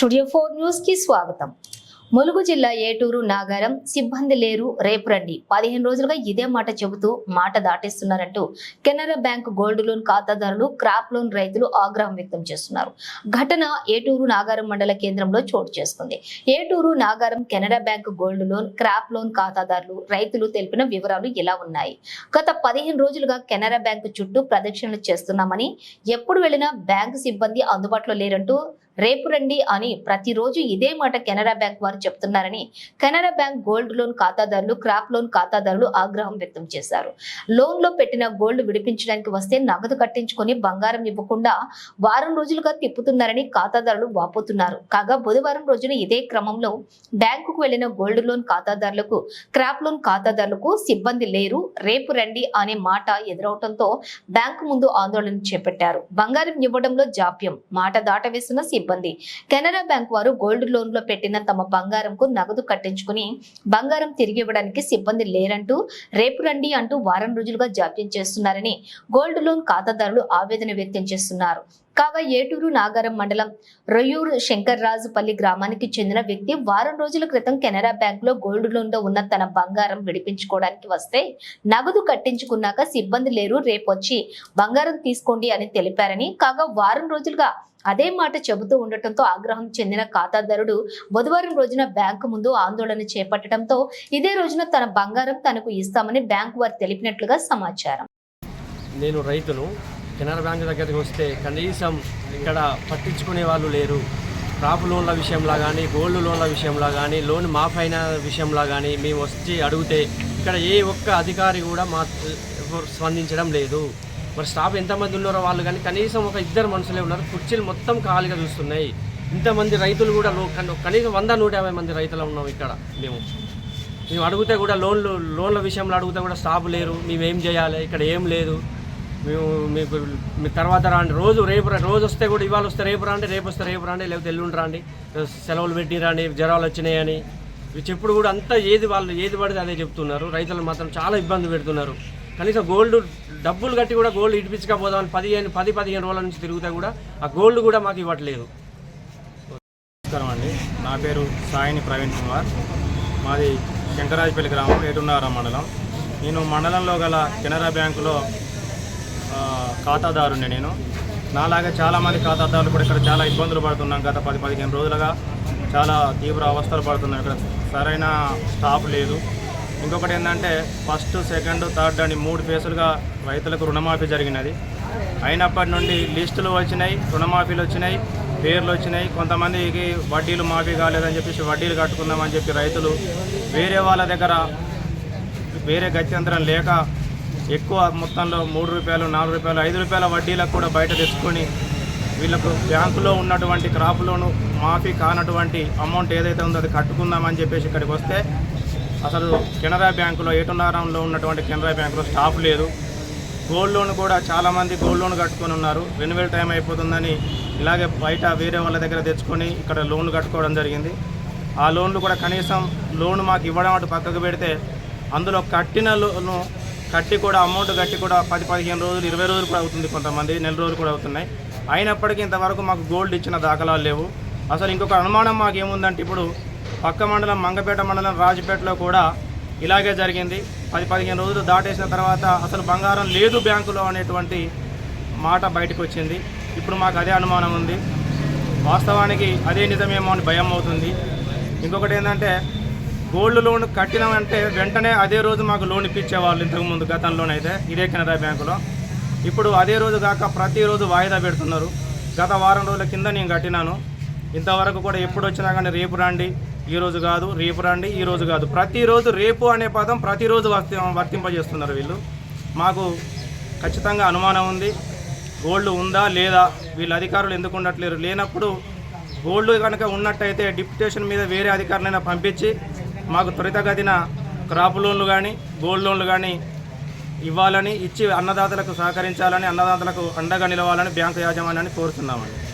Studio four న్యూస్కి స్వాగతం. ములుగు జిల్లా ఏటూరు నాగారం సిబ్బంది లేరు రేపు రండి. పదిహేను రోజులుగా ఇదే మాట చెబుతూ మాట దాటిస్తున్నారంటూ కెనరా బ్యాంక్ గోల్డ్ లోన్ ఖాతాదారులు క్రాప్ లోన్ రైతులు ఆగ్రహం వ్యక్తం చేస్తున్నారు. ఘటన ఏటూరు నాగారం మండల కేంద్రంలో చోటు చేసుకుంది. Eturu Nagaram Canara bank gold loan crop loan ఖాతాదారులు రైతులు తెలిపిన వివరాలు ఇలా ఉన్నాయి. గత పదిహేను రోజులుగా కెనరా బ్యాంకు చుట్టూ ప్రదక్షిణలు చేస్తున్నామని ఎప్పుడు వెళ్ళినా బ్యాంకు సిబ్బంది అందుబాటులో లేరంటూ రేపు రండి అని ప్రతిరోజు ఇదే మాట కెనరా బ్యాంక్ వారు చెప్తున్నారని కెనరా బ్యాంక్ గోల్డ్ లోన్ ఖాతాదారులు క్రాప్ లోన్ ఖాతాదారులు ఆగ్రహం వ్యక్తం చేశారు. లోన్లో పెట్టిన గోల్డ్ విడిపించడానికి వస్తే నగదు కట్టించుకొని బంగారం ఇవ్వకుండా వారం రోజులుగా తిప్పుతున్నారని ఖాతాదారులు వాపోతున్నారు. కాగా బుధవారం రోజున ఇదే క్రమంలో బ్యాంకుకు వెళ్ళిన గోల్డ్ లోన్ ఖాతాదారులకు క్రాప్ లోన్ ఖాతాదారులకు సిబ్బంది లేరు. రేపు రండి అనే మాట ఎదురవడంతో బ్యాంకు ముందు ఆందోళన చేపట్టారు. బంగారం ఇవ్వడంలో జాప్యం. మాట దాటవేసిన సిబ్బంది కెనరా బ్యాంక్ వారు గోల్డ్ లోన్లో పెట్టిన తమ బంగారంకు నగదు కట్టించుకుని బంగారం తిరిగి ఇవ్వడానికి సిబ్బంది లేరంటూ రేపు రండి అంటూ వారం రోజులుగా జాప్యం చేస్తున్నారని గోల్డ్ లోన్ ఖాతాదారులు ఆవేదన వ్యక్తం చేస్తున్నారు. కాగా ఏటూరు నాగారం మండలం రొయ్యూరు శంకర్రాజుపల్లి గ్రామానికి చెందిన వ్యక్తి వారం రోజుల క్రితం కెనరా బ్యాంక్లో గోల్డ్ లోన్లో ఉన్న తన బంగారం విడిపించుకోవడానికి వస్తే నగదు కట్టించుకున్నాక సిబ్బంది లేరు రేపొచ్చి బంగారం తీసుకోండి అని తెలిపారని. కాగా వారం రోజులుగా అదే మాట చెబుతూ ఉండటంతో ఆగ్రహం చెందిన ఖాతాదారుడు బుధవారం రోజున బ్యాంకు ముందు ఆందోళన చేపట్టడంతో ఇదే రోజున తన బంగారం తనకు ఇస్తామని బ్యాంకు వారు తెలిపినట్లుగా సమాచారం. నేను రైతును. కెనరా బ్యాంక్ దగ్గరికి వస్తే కనీసం ఇక్కడ పట్టించుకునే వాళ్ళు లేరు. క్రాప్ లోన్ల విషయంలో కానీ గోల్డ్ లోన్ల విషయంలో కానీ లోన్ మాఫ్ అయిన విషయంలో కానీ మేము వచ్చి అడిగితే ఇక్కడ ఏ ఒక్క అధికారి కూడా మా స్పందించడం లేదు. మరి స్టాఫ్ ఎంతమంది ఉన్నారో వాళ్ళు కానీ కనీసం ఒక ఇద్దరు మనుషులే ఉన్నారు. కుర్చీలు మొత్తం ఖాళీగా చూస్తున్నాయి. ఇంతమంది రైతులు కూడా లో- కనీసం వంద నూట యాభై మంది రైతులు ఉన్నాం ఇక్కడ మేము. మేము అడిగితే కూడా లోన్లు లోన్ల విషయంలో అడిగితే కూడా స్టాఫ్ లేరు. మేము ఏం చేయాలి? ఇక్కడ ఏం లేదు. మేము మీకు మీ తర్వాత రాండి. రోజు రేపు రా- రోజు వస్తే కూడా ఇవాళ వస్తే రేపు రాండి రేపు వస్తే రేపు రాండి లేకపోతే ఎల్లుండి రాండి. సెలవులు పెట్టి రాండి జ్వరాలు వచ్చినాయని. చెప్పుడు కూడా అంతా ఏది వాళ్ళు ఏది పడితే అదే చెప్తున్నారు. రైతులు మాత్రం చాలా ఇబ్బంది పెడుతున్నారు. కనీసం గోల్డ్ డబ్బులు కట్టి కూడా గోల్డ్ ఇడిపించకపోదామని పదిహేను పది పదిహేను రోజుల నుంచి తిరిగితే కూడా ఆ గోల్డ్ కూడా మాకు ఇవ్వట్లేదు. నమస్కారం అండి. నా పేరు సాయిని ప్రవీణ్ కుమార్. మాది శంకరాజపల్లి గ్రామం ఏటున్నారా మండలం. నేను మండలంలో గల కెనరా బ్యాంకులో ఖాతాదారుని నేను. నాలాగా చాలామంది ఖాతాదారులు కూడా ఇక్కడ చాలా ఇబ్బందులు పడుతున్నాం గత పది పదిహేను రోజులుగా చాలా తీవ్ర అవస్థలు పడుతున్నాయి ఇక్కడ సరైన స్టాఫ్ లేదు. ఇంకొకటి ఏంటంటే ఫస్ట్ సెకండ్ థర్డ్ అని మూడు ఫేసులుగా రైతులకు రుణమాఫీ జరిగినది. అయినప్పటి నుండి లిస్టులు వచ్చినాయి రుణమాఫీలు వచ్చినాయి పేర్లు వచ్చినాయి. కొంతమందికి వడ్డీలు మాఫీ కాలేదని చెప్పేసి వడ్డీలు కట్టుకుందామని చెప్పి రైతులు వేరే వాళ్ళ దగ్గర వేరే గత్యంతరం లేక ఎక్కువ మొత్తంలో మూడు రూపాయలు నాలుగు రూపాయలు ఐదు రూపాయల వడ్డీలకు కూడా బయట తెచ్చుకొని వీళ్ళకు బ్యాంకులో ఉన్నటువంటి క్రాప్ లోను మాఫీ కానటువంటి అమౌంట్ ఏదైతే ఉందో అది కట్టుకుందామని చెప్పేసి ఇక్కడికి వస్తే అసలు కెనరా బ్యాంకులో ఏటున్నారంలో ఉన్నటువంటి కెనరా బ్యాంకులో స్టాఫ్ లేదు. గోల్డ్ లోన్ కూడా చాలామంది గోల్డ్ లోన్ కట్టుకొని ఉన్నారు. రెన్యువల్ టైం అయిపోతుందని ఇలాగే బయట వేరే వాళ్ళ దగ్గర తెచ్చుకొని ఇక్కడ లోన్లు కట్టుకోవడం జరిగింది. ఆ లోన్లు కూడా కనీసం లోన్ మాకు ఇవ్వడం అటు పక్కకు పెడితే అందులో కట్టిన లోను కట్టి కూడా అమౌంట్ కట్టి కూడా పది పదిహేను రోజులు ఇరవై రోజులు కూడా అవుతుంది కొంతమంది నెల రోజులు కూడా అవుతున్నాయి. అయినప్పటికీ ఇంతవరకు మాకు గోల్డ్ ఇచ్చిన దాఖలాలు లేవు. అసలు ఇంకొక అనుమానం మాకు ఏముందంటే ఇప్పుడు పక్క మండలం మంగపేట మండలం రాజపేటలో కూడా ఇలాగే జరిగింది. పది పదిహేను రోజులు దాటేసిన తర్వాత అసలు బంగారం లేదు బ్యాంకులో అనేటువంటి మాట బయటకు వచ్చింది. ఇప్పుడు మాకు అదే అనుమానం ఉంది. వాస్తవానికి అదే నిజమేమో అని భయం అవుతుంది. ఇంకొకటి ఏంటంటే గోల్డ్ లోన్ కట్టినామంటే వెంటనే అదే రోజు మాకు లోన్ ఇప్పించేవాళ్ళు ఇంతకుముందు గతంలోనైతే ఇదే కెనరా బ్యాంకులో. ఇప్పుడు అదే రోజు కాక ప్రతిరోజు వాయిదా పెడుతున్నారు. గత వారం రోజుల కింద నేను కట్టినాను. ఇంతవరకు కూడా ఎప్పుడు వచ్చినా కానీ రేపు రండి ఈరోజు కాదు రేపు రండి ఈరోజు కాదు. ప్రతిరోజు రేపు అనే పదం ప్రతిరోజు వర్తి వర్తింపజేస్తున్నారు వీళ్ళు. మాకు ఖచ్చితంగా అనుమానం ఉంది. గోల్డ్ ఉందా లేదా? వీళ్ళ అధికారులు ఎందుకు ఉండట్లేరు? లేనప్పుడు గోల్డ్ కనుక ఉన్నట్టయితే డిప్యుటేషన్ మీద వేరే అధికారులైనా పంపించి మాకు త్వరితగతిన క్రాప్ లోన్లు కానీ గోల్డ్ లోన్లు కానీ ఇవ్వాలని ఇచ్చి అన్నదాతలకు సహకరించాలని అన్నదాతలకు అండగా నిలవాలని బ్యాంకు యాజమాన్యాన్ని కోరుతున్నామండి.